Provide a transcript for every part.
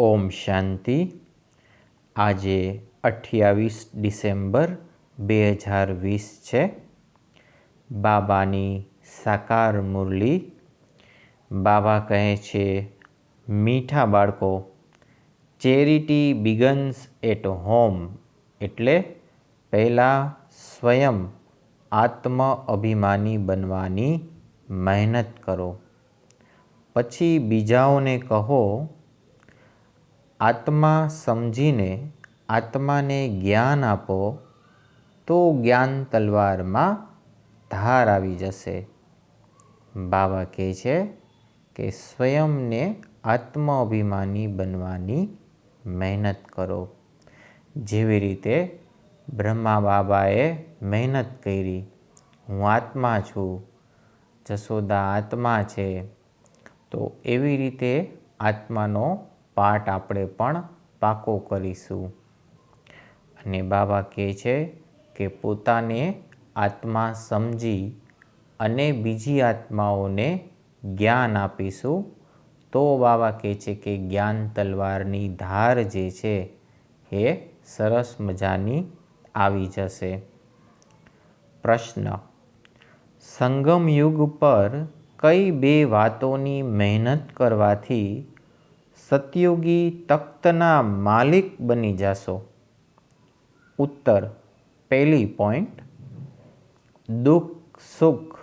ઓમ શાંતિ. આજે અઠ્યાવીસ ડિસેમ્બર બે હજાર વીસ છે. બાબાની સાકાર મુરલી. બાબા કહે છે, મીઠા બાળકો, ચેરિટી બિગન્સ એટ હોમ એટલે પહેલાં સ્વયં આત્મ અભિમાની બનવાની મહેનત કરો. પછી બીજાઓને કહો આત્મા સમજીને આત્માને જ્ઞાન આપો, તો જ્ઞાન તલવારમાં ધાર આવી જશે. બાબા કહે છે કે સ્વયંને આત્મ અભિમાની બનવાની મહેનત કરો. જેવી રીતે બ્રહ્મા બાબાએ મહેનત કરી, હું આત્મા છું, જશોદા આત્મા છે, તો એવી રીતે આત્માનો પાઠ આપણે પણ પાકો કરીશું. અને બાબા કહે છે કે પોતાને આત્મા સમજી અને બીજી આત્માઓને જ્ઞાન આપીશું. તો બાબા કહે છે કે જ્ઞાન તલવારની ધાર જે છે એ સરસ મજાની આવી જશે. પ્રશ્ન. સંગમયુગ પર કઈ બે વાતોની મહેનત કરવાથી સતયુગી તખ્તના માલિક બની જશો. ઉત્તર, પહેલી પોઈન્ટ દુઃખ, સુખ,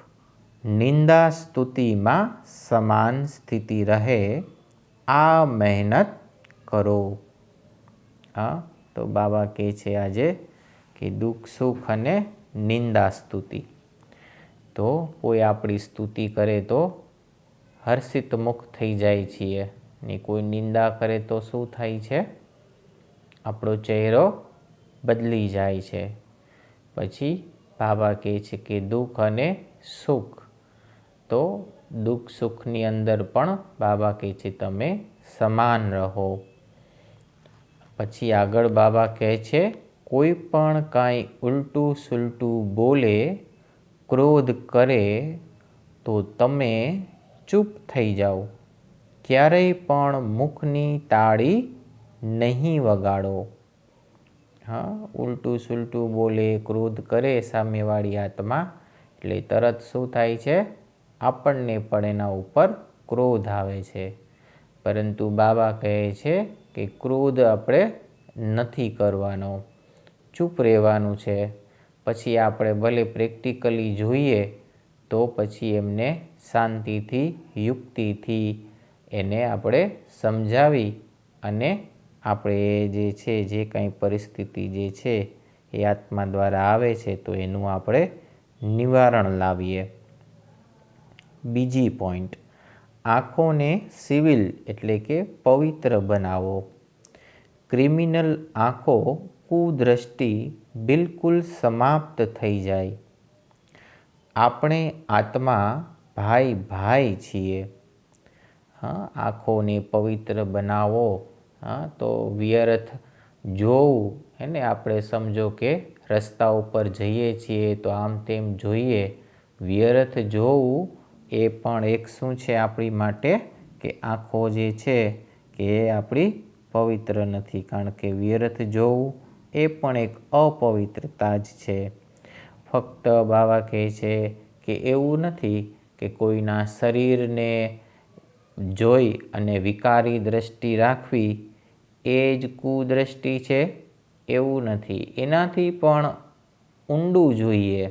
નિંદા, સ્તુતિમાં સમાન સ્થિતિ રહે, આ મહેનત કરો. હા, તો બાબા કહે છે આજે કે દુઃખ, સુખ અને નિંદા, સ્તુતિ. તો કોઈ આપણી સ્તુતિ કરે તો હર્ષિત મુખ થઈ જાય છીએ. ને કોઈ નિંદા કરે તો શું થાય છે? આપણો ચહેરો બદલી જાય છે. પછી બાબા કહે છે કે દુઃખ અને સુખ. તો દુઃખ સુખની અંદર પણ બાબા કહે છે તમે સમાન રહો. પછી આગળ બાબા કહે છે, કોઈ પણ કાંઈ ઉલટું સુલટું બોલે, ક્રોધ કરે, તો તમે ચૂપ થઈ જાઓ. ક્યારેય પણ મુખની તાળી નહીં વગાડો. હા, ઉલટું સુલટું બોલે, ક્રોધ કરે સામેવાળી આત્મા, એટલે તરત શું થાય છે? આપણને પણ એના ઉપર ક્રોધ આવે છે. પરંતુ બાબા કહે છે કે ક્રોધ આપણે નથી કરવાનો. ચૂપ રહેવાનું છે. પછી આપણે ભલે પ્રેક્ટિકલી જોઈએ, તો પછી એમને શાંતિથી, યુક્તિથી એને આપણે સમજાવી અને આપણે જે છે, જે કંઈ પરિસ્થિતિ જે છે, એ આત્મા દ્વારા આવે છે, તો એનું આપણે નિવારણ લાવીએ. બીજી પોઈન્ટ આંખોને સિવિલ એટલે કે પવિત્ર બનાવો. ક્રિમિનલ આંખો કુદ્રષ્ટિ બિલકુલ સમાપ્ત થઈ જાય. આપણે આત્મા ભાઈ ભાઈ છીએ. હા, આંખોને પવિત્ર બનાવો, હા, તો વ્યર્થ જોવું. એને આપણે સમજો કે રસ્તા ઉપર જઈએ છીએ તો આમ તેમ જોઈએ. વ્યર્થ જોવું એ પણ એક શું છે આપણી માટે? કે આંખો જે છે કે એ આપણી પવિત્ર નથી, કારણ કે વ્યર્થ જોવું એ પણ એક અપવિત્રતા જ છે. ફક્ત બાવા કહે છે કે એવું નથી કે કોઈના શરીરને જોઈ અને વિકારી દ્રષ્ટિ રાખવી એ જ કુદ્રષ્ટિ છે? એવું નથી. એનાથી પણ ઊંડું જોઈએ.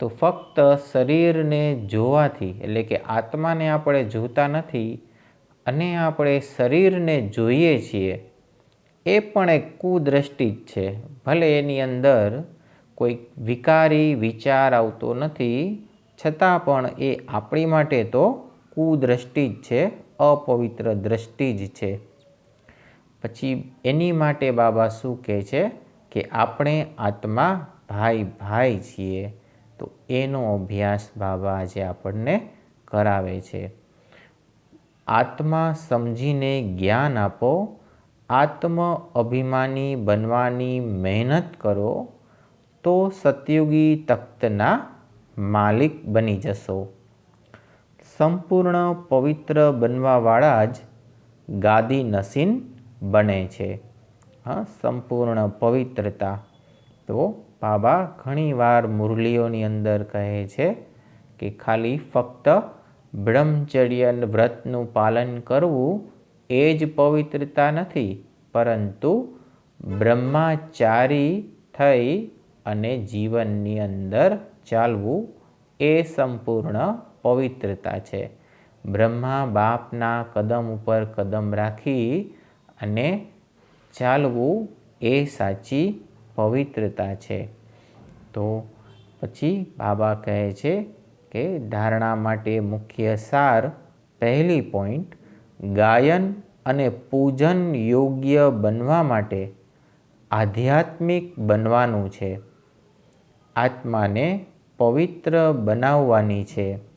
તો ફક્ત શરીરને જોવાથી, એટલે કે આત્માને આપણે જોતા નથી અને આપણે શરીરને જોઈએ છીએ, એ પણ એક કુદ્રષ્ટિ જ છે. ભલે એની અંદર કોઈ વિકારી વિચાર આવતો નથી, છતાં પણ એ આપણી માટે તો કુદ્રષ્ટિ જ છે, અપવિત્ર દ્રષ્ટિ જ છે. પછી એની માટે બાબા શું કહે છે કે આપણે આત્મા ભાઈ ભાઈ છીએ. તો એનો અભ્યાસ બાબા આજે આપણને કરાવે છે. આત્મા સમજીને જ્ઞાન આપો, આત્મ અભિમાની બનવાની મહેનત કરો, તો સતયુગી તખ્તના માલિક બની જશો. સંપૂર્ણ પવિત્ર બનવાવાળા જ ગાદી નસીન બને છે. હા, સંપૂર્ણ પવિત્રતા. તો બાબા ઘણીવાર મુરલીઓની અંદર કહે છે કે ખાલી ફક્ત બ્રહ્મચર્ય વ્રતનું પાલન કરવું એ જ પવિત્રતા નથી, પરંતુ બ્રહ્માચારી થઈ અને જીવનની અંદર ચાલવું એ સંપૂર્ણ પવિત્રતા છે. બ્રહ્મા બાપના કદમ ઉપર કદમ રાખી અને ચાલવું એ સાચી પવિત્રતા છે. તો પછી બાબા કહે છે કે ધારણા માટે મુખ્ય સાર પહેલી પોઈન્ટ ગાયન અને પૂજન યોગ્ય બનવા માટે આધ્યાત્મિક બનવાનું છે. આત્માને પવિત્ર બનાવવાની છે.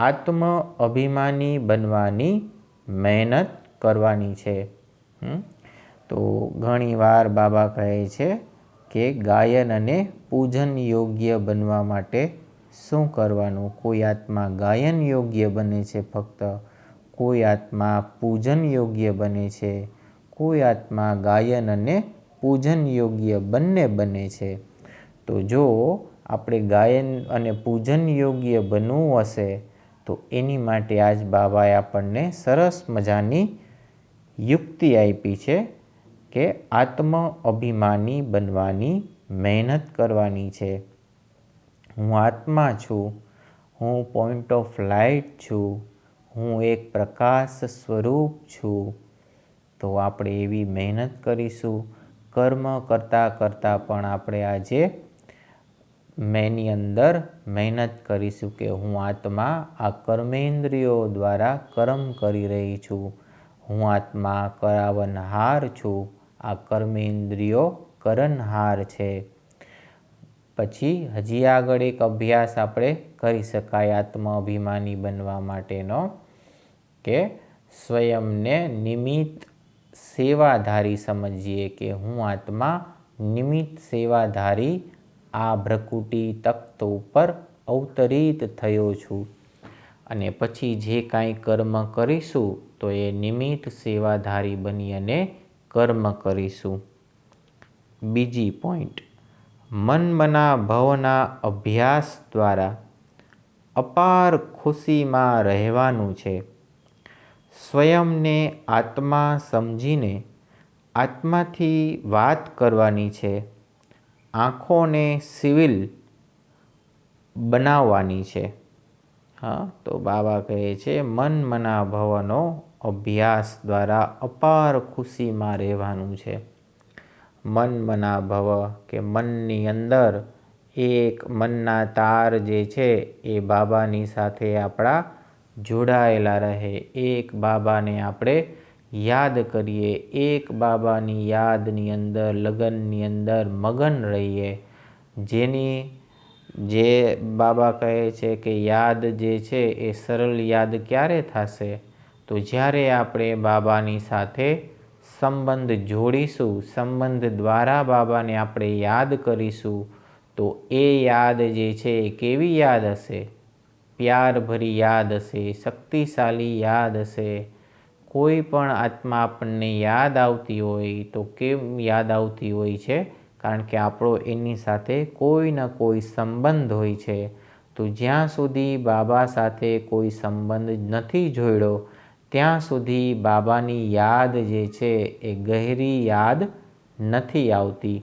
આત્મ અભિમાની બનવાની મહેનત કરવાની છે. તો ઘણીવાર બાબા કહે છે કે ગાયન અને પૂજન યોગ્ય બનવા માટે શું કરવાનું? કોઈ આત્મા ગાયન યોગ્ય બને છે ફક્ત? કોઈ આત્મા પૂજન યોગ્ય બને છે? કોઈ આત્મા ગાયન અને પૂજન યોગ્ય બંને બને છે? તો જો આપણે ગાયન અને પૂજન યોગ્ય બનવું હશે તો એની માટે આજ બાબાએ આપણને સરસ મજાની યુક્તિ આપી છે કે આત્મ અભિમાની બનવાની મહેનત કરવાની છે. હું આત્મા છું, હું પોઈન્ટ ઓફ લાઇટ છું, હું એક પ્રકાશ સ્વરૂપ છું. તો આપણે એવી મહેનત કરીશું. કર્મ કરતાં કરતાં પણ આપણે આજે મેની અંદર મહેનત કરીશું કે હું આત્મા આ કર્મેન્દ્રિયો દ્વારા કર્મ કરી રહી છું. હું આત્મા કરાવનહાર છું. આ કર્મેન્દ્રિયો કરનહાર છે. પછી હજી આગળ એક અભ્યાસ આપણે કરી શકાય આત્મ અભિમાની બનવા માટેનો કે સ્વયંને નિમિત્ત સેવાધારી સમજીએ કે હું આત્મા નિમિત્ત સેવાધારી આ ભ્રકુટી તખ્ત ઉપર અવતરિત થયો છું. અને પછી જે કાંઈ કર્મ કરીશું, તો એ નિમિત્ત સેવાધારી બની અને કર્મ કરીશું. બીજી પોઈન્ટ મનમના ભવના અભ્યાસ દ્વારા અપાર ખુશીમાં રહેવાનું છે. સ્વયંને આત્મા સમજીને આત્માથી વાત કરવાની છે. આંખોને સિવિલ બનાવવાની છે. હા, તો બાબા કહે છે, મન મના ભવનો અભ્યાસ દ્વારા અપાર ખુશીમાં રહેવાનું છે. મન મના ભવ કે મનની અંદર એક મનના તાર જે છે એ બાબાની સાથે આપણા જોડાયેલા રહે. એક બાબાને આપણે યાદ કરીએ, એક બાબાની યાદની અંદર, લગનની અંદર મગન રહીએ. જેની, જે બાબા કહે છે કે યાદ જે છે એ સરળ યાદ ક્યારે થશે? તો જ્યારે આપણે બાબાની સાથે સંબંધ જોડીશું, સંબંધ દ્વારા બાબાને આપણે યાદ કરીશું, તો એ યાદ જે છે એ કેવી યાદ હશે? પ્યારભરી યાદ હશે, શક્તિશાળી યાદ હશે. કોઈ પણ આત્મા આપણને યાદ આવતી હોય તો કેમ યાદ આવતી હોય છે? કારણ કે આપણો એની સાથે કોઈના કોઈ સંબંધ હોય છે. તો જ્યાં સુધી બાબા સાથે કોઈ સંબંધ નથી જોડ્યો, ત્યાં સુધી બાબાની યાદ જે છે એ ગહેરી યાદ નથી આવતી,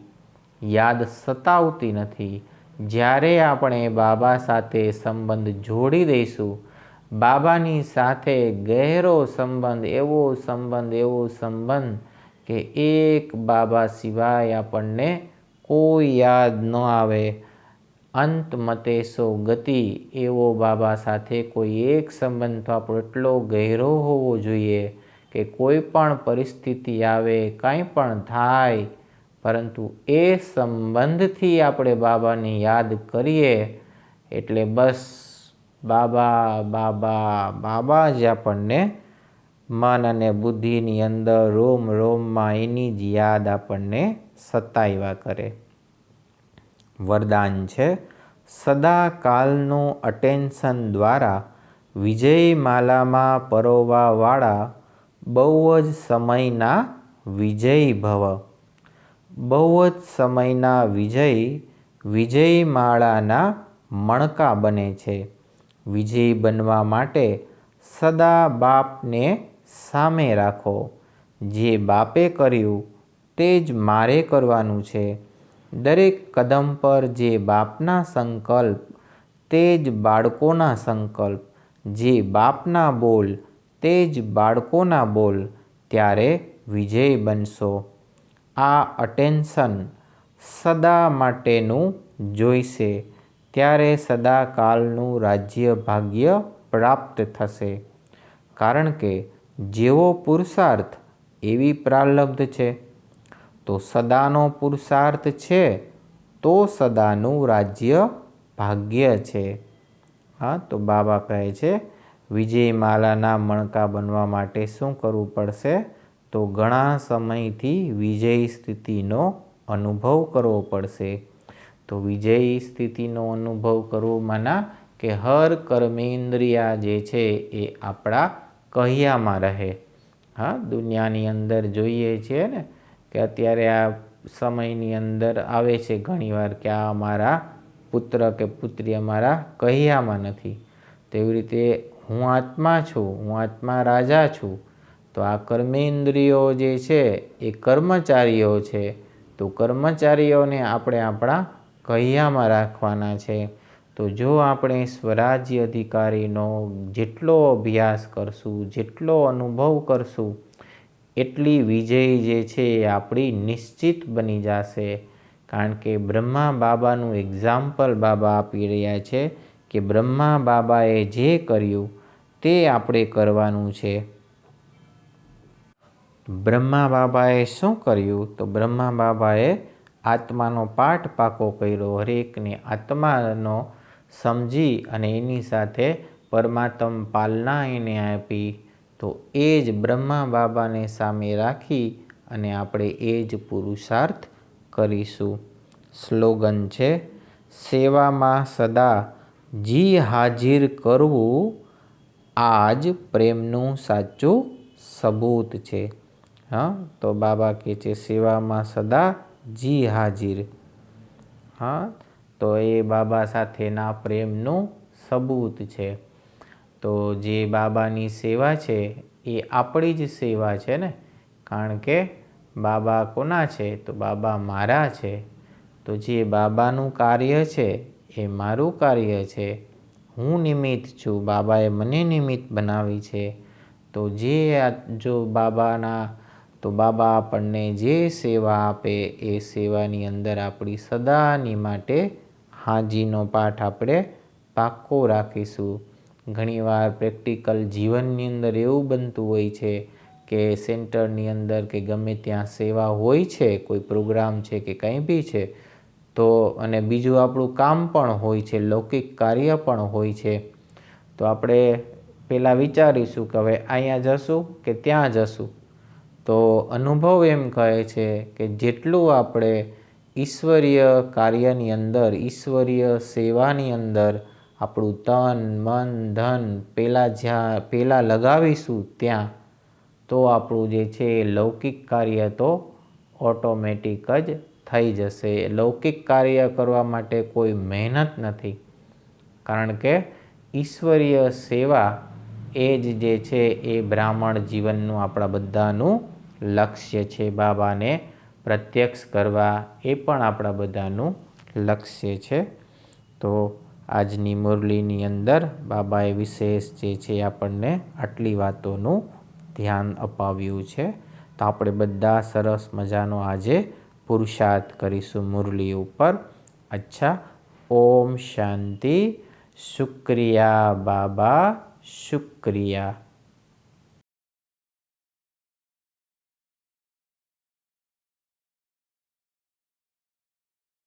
યાદ સતાવતી નથી. જ્યારે આપણે બાબા સાથે સંબંધ જોડી દઈશું બાબાની સાથે ગહેરો સંબંધ, એવો સંબંધ એવો સંબંધ કે એક બાબા સિવાય આપણને કોઈ યાદ ન આવે. અંત મતે સો ગતિ, એવો બાબા સાથે કોઈ એક સંબંધ તો આપણો એટલો ગહેરો હોવો જોઈએ કે કોઈ પણ પરિસ્થિતિ આવે, કાંઈ પણ થાય, પરંતુ એ સંબંધથી આપણે બાબાને યાદ કરીએ એટલે બસ બાબા બાબા બાબા જ આપણને મન અને બુદ્ધિની અંદર રોમ, રોમમાં એની જ યાદ આપણને સતાવ્યા કરે. વરદાન છે. સદાકાલનું અટેન્શન દ્વારા વિજયમાલામાં પરોવાવાળા બહુ જ સમયના વિજય ભવ. બહુ જ સમયના વિજય વિજયમાળાના મણકા બને છે. વિજયી બનવા માટે સદા બાપને સામે રાખો. જે બાપે કર્યું તે જ મારે કરવાનું છે. દરેક કદમ પર જે બાપના સંકલ્પ, તે જ બાળકોના સંકલ્પ. જે બાપના બોલ, તે જ બાળકોના બોલ ત્યારે વિજય બનશો. આ અટેન્શન સદા માટેનું જોઈશે. ત્યારે સદાકાલનું રાજ્ય ભાગ્ય પ્રાપ્ત થશે. કારણ કે જેવો પુરુષાર્થ એવી પ્રારબ્ધ છે. તો સદાનો પુરુષાર્થ છે, તો સદાનું રાજ્ય ભાગ્ય છે. હા, તો બાબા કહે છે, વિજયમાલાના મણકા બનવા માટે શું કરવું પડશે? તો ઘણા સમયથી વિજય સ્થિતિનો અનુભવ કરવો પડશે. તો વિજયી સ્થિતિનો અનુભવ કરવો માના કે હર કર્મેન્દ્રિયા જે છે એ આપણા કહ્યામાં રહે. હા, દુનિયાની અંદર જોઈએ છીએ ને કે અત્યારે આ સમયની અંદર આવે છે ઘણીવાર કે આ અમારા પુત્ર કે પુત્રી અમારા કહ્યામાં નથી. તેવી રીતે હું આત્મા છું, હું આત્મા રાજા છું. તો આ કર્મેન્દ્રિયો જે છે એ કર્મચારીઓ છે. તો કર્મચારીઓને આપણે આપણા કહ્યામાં રાખવાના છે. તો જો આપણે સ્વરાજ્ય અધિકારીનો જેટલો અભ્યાસ કરશું, જેટલો અનુભવ કરશું, એટલી વિજય જે છે એ આપણી નિશ્ચિત બની જશે. કારણ કે બ્રહ્મા બાબાનું એક્ઝામ્પલ બાબા આપી રહ્યા છે કે બ્રહ્મા બાબાએ જે કર્યું તે આપણે કરવાનું છે. બ્રહ્મા બાબાએ શું કર્યું? તો બ્રહ્મા બાબાએ આત્માનો પાઠ પાકો કર્યો, હરેકને આત્માનો સમજી અને એની સાથે પરમાત્મ પાલના એને આપી. તો એ જ બ્રહ્મા બાબાને સામે રાખી અને આપણે એ જ પુરુષાર્થ કરીશું. સ્લોગન છે, સેવામાં સદા જી હાજર કરવું આ જ પ્રેમનું સાચું સબૂત છે. હા, તો બાબા કહે છે, સેવામાં સદા જી હાજીર. હા, તો એ બાબા સાથેના પ્રેમનું સબૂત છે. તો જે બાબાની સેવા છે, એ આપણી જ સેવા છે ને? કારણ કે બાબા કોના છે? તો બાબા મારા છે. તો જે બાબાનું કાર્ય છે, એ મારું કાર્ય છે. હું નિમિત્ત છું, બાબાએ મને નિમિત્ત બનાવી છે. તો જે જો બાબાના તો બાબા આપણને જે સેવા આપે એ સેવાની અંદર આપણી સદાની માટે હાજીનો પાઠ આપણે પાક્કો રાખીશું. ઘણીવાર પ્રેક્ટિકલ જીવનની અંદર એવું બનતું હોય છે કે સેન્ટરની અંદર કે ગમે ત્યાં સેવા હોય છે, કોઈ પ્રોગ્રામ છે કે કંઈ બી છે, તો અને બીજું આપણું કામ પણ હોય છે, લૌકિક કાર્ય પણ હોય છે. તો આપણે પહેલાં વિચારીશું કે હવે અહીંયા જશું કે ત્યાં જશું? તો અનુભવ એમ કહે છે કે જેટલું આપણે ઈશ્વરીય કાર્યની અંદર, ઈશ્વરીય સેવાની અંદર આપણું તન, મન, ધન પહેલાં જ્યાં પહેલાં લગાવીશું ત્યાં, તો આપણું જે છે એ લૌકિક કાર્ય તો ઓટોમેટિક જ થઈ જશે. લૌકિક કાર્ય કરવા માટે કોઈ મહેનત નથી. કારણ કે ઈશ્વરીય સેવા એ જ જે છે એ બ્રાહ્મણ જીવનનું આપણા બધાનું લક્ષ્ય છે બાબાને પ્રત્યક્ષ કરવા એ પણ આપણા બધાનું લક્ષ્ય છે. તો આજની મુરલીની અંદર બાબાએ વિશેષ જે છે આપણને આટલી વાતોનું ધ્યાન અપાવ્યું છે. તો આપણે બધા સરસ મજાનો આજે પુરુષાર્થ કરીશું મુરલી ઉપર. અચ્છા, ઓમ શાંતિ, શુક્રિયા બાબા, શુક્રિયા.